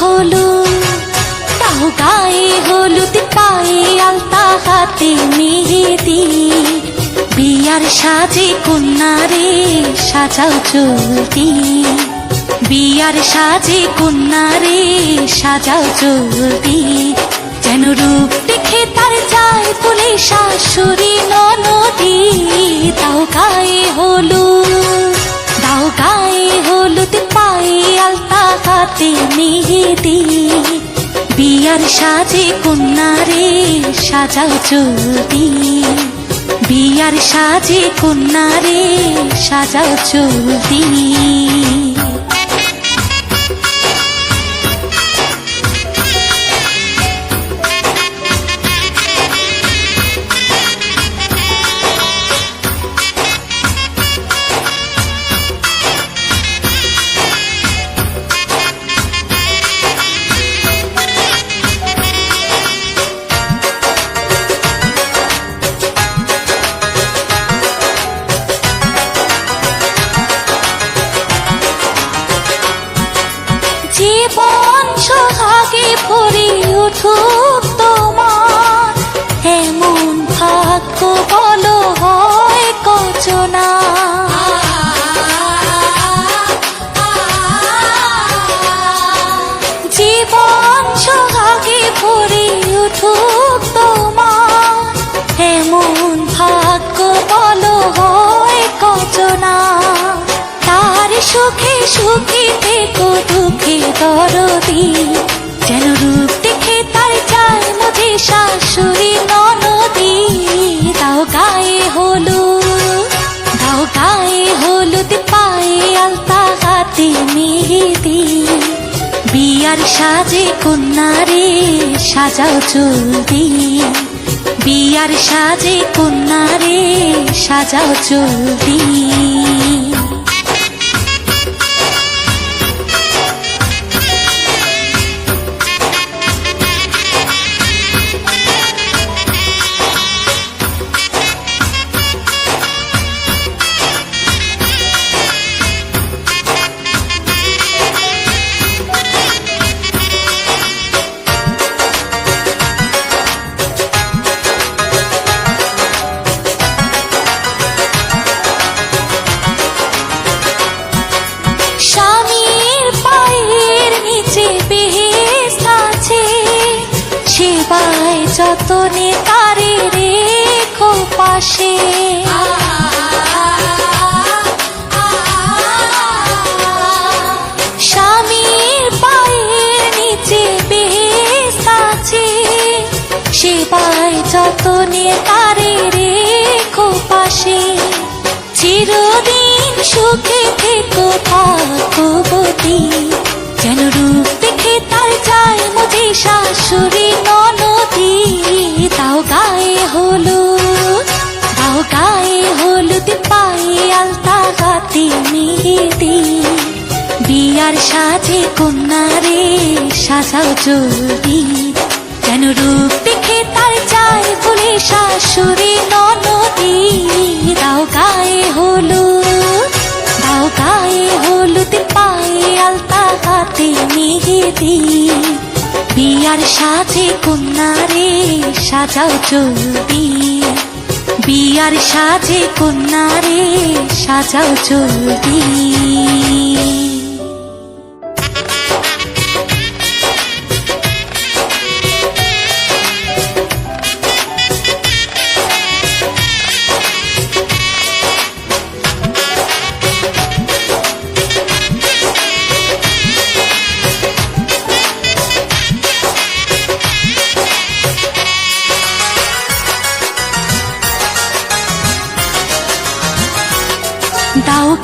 হলুদ তাও গায়ে হলুদ পায়ে আলতা হাতে মেহেদি। বিয়ার সাজে কন্যারে সাজাও চলতি। বিয়ার সাজে কন্যারে সাজাও চলতি। যেন রূপ দেখে তার যায় বলে শাশুড়ি ননদি। তাও গায়ে হলুদ হাতে মেহেদি বিয়ার সাজে কন্যারে সাজাও চলতি বিয়ার সাজে কন্যারে সাজাও চলতি ভরে উঠুক তোমার। এমন ভাগ্য বলো হয় কচনা জীবন সোহাগে ভরে উঠুক তোমার। এমন ভাগ্য বলো হয় কচনা সুখে সুখে থেকো, দুঃখে দরদি। যেন রূপ দেখে তার চায় মুঝে শাশুড়ি ননদি। দাও গায়ে হলুদ, দাও গায়ে হলুদ, পায়ে আলতা হাতে মেহেদি। বিয়ার সাজে কন্যারে সাজাও চলতি বিয়ার সাজে কন্যারে সাজাও স্বামীর সেবায় যতনে তারে রেখো পাশে। স্বামীর পায়ের নিচে বেহেস আছে। সেবায় যতনে তারে রেখো পাশে। চিরদিন সুখে থেকো থাকবতী মেহেদি বিয়ার সাজে কন্যারে সাজাও জলদি যেন রূপ দেখে তার যায় বলে শাশুড়ি ননদি। দাও গায়ে হলুদ, দাও গায়ে হলুদ পায়ে আলতা হাতে বিয়ার সাজে কন্যারে সাজাও চলতি বিয়ার সাজে কন্যারে সাজাও চলতি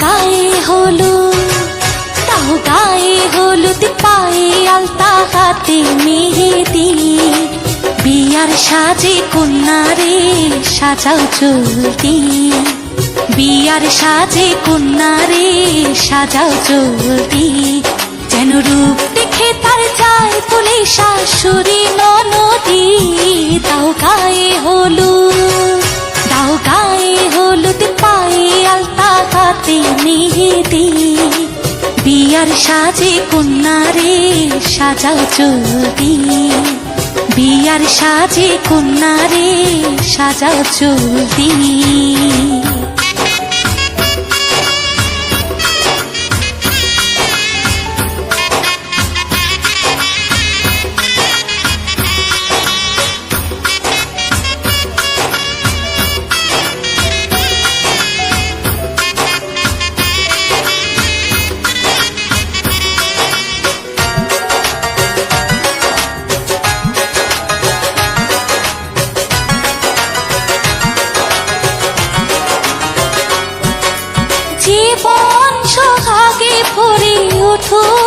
গায়ে হলুদ দাও গায়ে হলুদ পায়ে আলতা হাতে মেহেদি। বিয়ার সাজে কন্যারে সাজাও চলতি। বিয়ার সাজে কন্যারে সাজাও চলতি। যেন রূপ দেখে তার যায় বলে শাশুড়ি ননদি দাও গায়ে হলুদ সাজে কন্যারে সাজাও চলতি বিয়ার সাজে কন্যারে সাজাও জীবন ভরে উঠুক